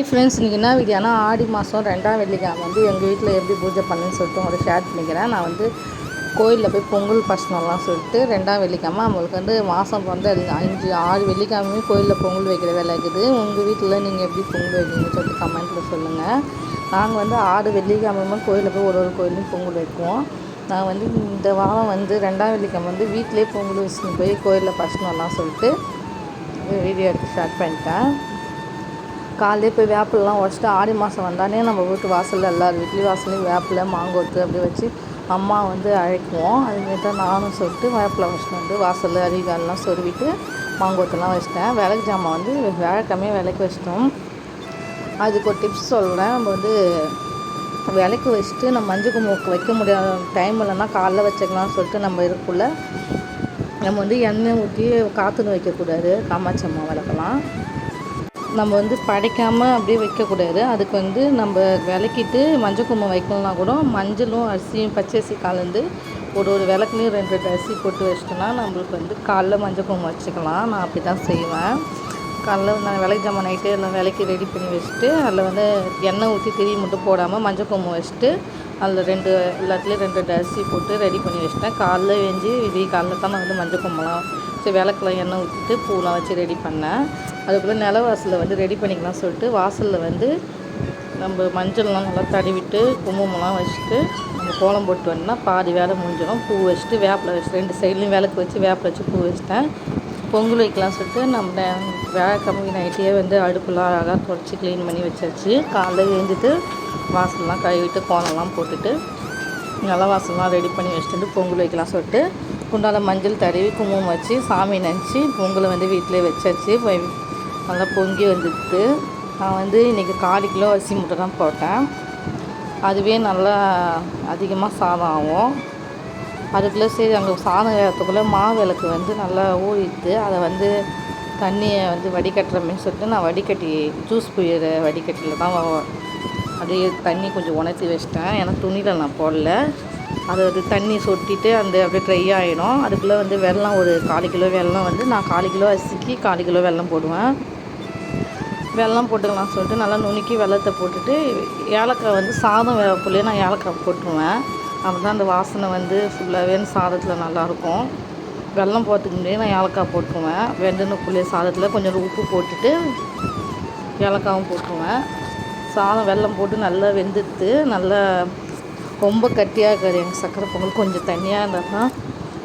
Hi friends இன்றைக்கி என்ன வீடியோனா ஆடி மாதம் ரெண்டாம் வெள்ளிக்கிழமை வந்து எங்கள் வீட்டில் எப்படி பூஜை பண்ணுன்னு சொல்லிட்டு உங்களை ஷேர் பண்ணிக்கிறேன். நான் வந்து கோயிலில் போய் பொங்கல் பசனம்லாம் சொல்லிட்டு ரெண்டாம் வெள்ளிக்கிழமை நம்மளுக்கு வந்து மாதம் வந்து அது அஞ்சு ஆறு வெள்ளிக்கிழமையும் கோயிலில் பொங்கல் வைக்கிற வேலை இருக்குது. உங்கள் வீட்டில் நீங்கள் எப்படி பொங்கல் வைக்கிறீங்கன்னு சொல்லிட்டு கமெண்ட்டில் சொல்லுங்கள் நாங்கள் வந்து ஆறு வெள்ளிக்கிழமையுமே கோயிலில் போய் ஒரு ஒரு கோயிலையும் பொங்கல் வைப்போம். நான் வந்து இந்த வாரம் வந்து ரெண்டாம் வெள்ளிக்கிழமை வந்து வீட்டிலே பொங்கல் வச்சுன்னு போய் கோயிலில் பசனம்லாம் சொல்லிட்டு வீடியோ எடுத்து ஸ்டார்ட் பண்ணிட்டேன். காலையிலே போய் வேப்பிலலாம் உடச்சிட்டு ஆடி மாதம் வந்தானே நம்ம வீட்டு வாசலில் எல்லார் வீட்லேயும் வாசல்லையும் வேப்பிலை மாங்கொத்து அப்படி வச்சு அம்மா வந்து அழைக்குவோம். அதுமாரி தான் நானும் சொல்லிட்டு வேப்பிலை வச்சுட்டு வந்து வாசலில் அரிகாலெலாம் சொருவிட்டு மாங்கொத்தெல்லாம் வச்சிட்டேன். விளக்கு ஜாமான் வந்து விளக்கமே விளக்கு வச்சிட்டோம். அதுக்கு ஒரு டிப்ஸ் சொல்கிறேன் நம்ம வந்து விளக்கு வச்சுட்டு நம்ம மஞ்சள் குங்குமம் வைக்க முடியாத டைம் இல்லைன்னா காலைல வச்சுக்கலாம்னு சொல்லிட்டு நம்ம இருக்குள்ள நம்ம வந்து எண்ணெய் ஊற்றி காற்றுன்னு வைக்கக்கூடாது. காமாட்சி அம்மா விளக்கெல்லாம். நம்ம வந்து படைக்காமல் அப்படியே வைக்கக்கூடாது. அதுக்கு வந்து நம்ம விளக்கிட்டு மஞ்சள் குங்குமம் வைக்கணும்னா கூட மஞ்சளும் அரிசியும் பச்சரிசி கலந்து ஒரு ஒரு விளக்குலையும் ரெண்டு ரெண்டு அரிசி போட்டு வச்சிட்டோம்னா நம்மளுக்கு வந்து காலைல மஞ்சள் குங்குமம் வச்சுக்கலாம். நான் அப்படி தான் செய்வேன். காலைல நான் விளக்கு ஜாமான் நைட்டு எல்லாம் விளக்கி ரெடி பண்ணி வச்சுட்டு அதில் வந்து எண்ணெய் ஊற்றி திரி மட்டும் போடாமல் மஞ்சள் குங்குமம் வச்சுட்டு அதில் ரெண்டு எல்லாத்துலேயும் ரெண்டு ரெண்டு அரிசி போட்டு ரெடி பண்ணி வச்சிட்டேன். காலைல வெஞ்சி விதி காலைல தான் நான் வந்து மஞ்சள் குங்குமம்லாம் சரி விளக்குலாம் எண்ணெய் ஊற்றிட்டு பூலாம் வச்சு ரெடி பண்ணேன். அதுக்குள்ளே நில வாசலில் வந்து ரெடி பண்ணிக்கலாம் சொல்லிட்டு வாசலில் வந்து நம்ம மஞ்சள்லாம் நல்லா தடவிட்டு குங்குமம்லாம் வச்சுட்டு நம்ம கோலம் போட்டு வந்தால் பாதி வேலை முடிஞ்சிடும். பூ வச்சுட்டு வேப்பில் வச்சு ரெண்டு சைட்லேயும் விளக்கு வச்சு வேப்பில் வச்சு பூ வச்சுட்டேன். பொங்கல் வைக்கலாம் சொல்லிட்டு நம்ம வேலைக்கிழமை நைட்டே வந்து அடுப்புலாம் அழகாக தொடச்சி க்ளீன் பண்ணி வச்சாச்சு. காலைல எழுந்துட்டு வாசல்லாம் கழுவிட்டு கோலம்லாம் போட்டுட்டு நல்லா வாசல்லாம் ரெடி பண்ணி வச்சுட்டு பொங்கல் வைக்கலாம் சொல்லிட்டு குண்டால மஞ்சள் தடவி குங்குமம் வச்சு சாமி நினச்சி பொங்கலை வந்து வீட்டிலே வச்சாச்சு. நல்லா பொங்கி வந்துடுது. நான் வந்து இன்றைக்கி காலு கிலோ அரிசி மூட்டை தான் போட்டேன். அதுவே நல்லா அதிகமாக சாதம் ஆகும். அதுக்குள்ளே சரி அங்கே சாதம் வேகிறதுக்குள்ளே மாவிளக்கு வந்து நல்லா ஊறிடுது. அதை வந்து தண்ணியை வந்து வடிகட்டுறமேன்னு சொல்லிட்டு நான் வடிகட்டி ஜூஸ் புழியிற வடிகட்டியில் தான் அப்படியே தண்ணி கொஞ்சம் உணர்த்தி வச்சிட்டேன். ஏன்னா துணியில் நான் போடல. அது வந்து தண்ணி சொட்டிட்டு அந்த அப்படியே ட்ரை ஆகிடும் அதுக்குள்ளே வந்து வெள்ளம் ஒரு காலு கிலோ வெள்ளம் வந்து நான் காலு கிலோ அரிசிக்கு காலு கிலோ வெள்ளம் போடுவேன். வெல்லம் போட்டுக்கலாம் சொல்லிட்டு நல்லா நுணுக்கி வெள்ளத்தை போட்டுட்டு ஏலக்காய் வந்து சாதம் வேகக்குள்ளேயே நான் ஏலக்காய் போட்டுருவேன். அப்போ தான் அந்த வாசனை வந்து ஃபுல்லாகவே சாதத்தில் நல்லாயிருக்கும். வெல்லம் போகிறதுக்கு முன்னாடியே நான் ஏலக்காய் போட்டுருவேன். வெந்தனுக்குள்ளேயே சாதத்தில் கொஞ்சம் உப்பு போட்டுட்டு ஏலக்காவும் போட்டுருவேன். சாதம் வெல்லம் போட்டு நல்லா வெந்துட்டு நல்லா ரொம்ப கட்டியாக இருக்காது. எங்கள் சக்கரை பொங்கல் கொஞ்சம் தண்ணியாக இருந்தால் தான்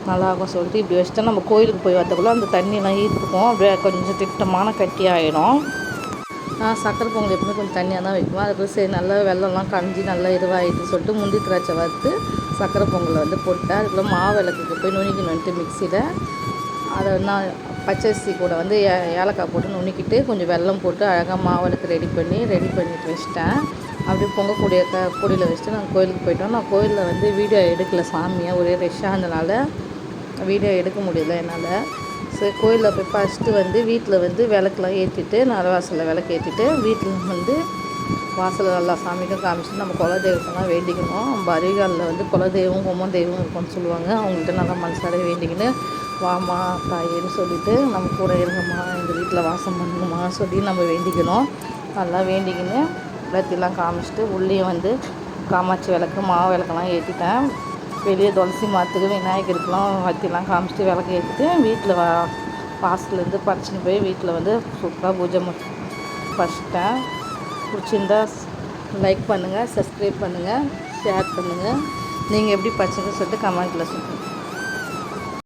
நல்லாயிருக்கும் சொல்லிட்டு இப்படி வச்சுட்டா நம்ம கோயிலுக்கு போய் வரத்துக்குள்ளே அந்த தண்ணியெலாம் ஈர்த்துக்கும். அப்படியே கொஞ்சம் திட்டமான கட்டியாகிடும் நான் சக்கரை பொங்கல் எப்பவுமே கொஞ்சம் தண்ணியாக தான் வைப்போம். அதுக்கு சரி நல்லா வெள்ளம்லாம் கஞ்சி நல்லா இதுவாகிட்டு சொல்லிட்டு முந்தி திராட்சை வறுத்து சக்கரை பொங்கலை வந்து போட்டேன் அதுக்குள்ளே மாவு விளக்குக்கு போய் நுணுக்கி வந்துட்டு மிக்சியில் அதை நான் பச்சரிசி கூட வந்து ஏ ஏலக்காய் போட்டு நுணுக்கிட்டு கொஞ்சம் வெல்லம் போட்டு அழகாக மாவிளக்கு ரெடி பண்ணி ரெடி பண்ணிட்டு வச்சிட்டேன். அப்படியே பொங்கக்கூடிய க கொடியில் வச்சுட்டு நாங்கள் கோயிலுக்கு போயிட்டோம். நான் கோயிலில் வந்து வீடியோ எடுக்கல சாமியை ஒரே ரெஷ்ஷாக இருந்தனால வீடியோ எடுக்க முடியல என்னால். சரி கோயிலில் போய் ஃபஸ்ட்டு வந்து வீட்டில் வந்து விளக்கெலாம் ஏற்றிட்டு நரவாசலில் விளக்கு ஏற்றிட்டு வீட்டில் வந்து வாசலில் நல்லா சாமிக்கும் காமிச்சிட்டு நம்ம குலதெய்வத்தெல்லாம் வேண்டிக்கணும். நம்ம அருகாலில் வந்து குலதெய்வம் கும்மன் தெய்வம் இருக்கும்னு சொல்லுவாங்க. அவங்கள்ட்ட நல்லா மனசார வேண்டிக்கின்னு வாமா தாயேன்னு சொல்லிவிட்டு நம்ம கூட இருங்கம்மா எங்கள் வீட்டில் வாசம் பண்ணணுமா சொல்லி நம்ம வேண்டிக்கணும். நல்லா வேண்டிக்கின்னு விளத்திலாம் காமிச்சிட்டு உள்ளேயும் வந்து காமாட்சி விளக்கு மாவு விளக்கெல்லாம் ஏற்றிட்டேன் வெளியே துளசி மாற்றுக்கு விநாயகருக்குலாம் வத்திலாம் காமிச்சிட்டு விளக்கு ஏற்றிட்டு வீட்டில் வா வாசலேருந்து பறிச்சுன்னு போய் வீட்டில் வந்து சூப்பராக பூஜை பறிச்சிட்டேன் பிடிச்சிருந்தா லைக் பண்ணுங்கள் சப்ஸ்கிரைப் பண்ணுங்கள் ஷேர் பண்ணுங்கள் நீங்கள் எப்படி பறிச்சுன்னு சொல்லிட்டு கமெண்ட்டில் சொல்லுங்கள்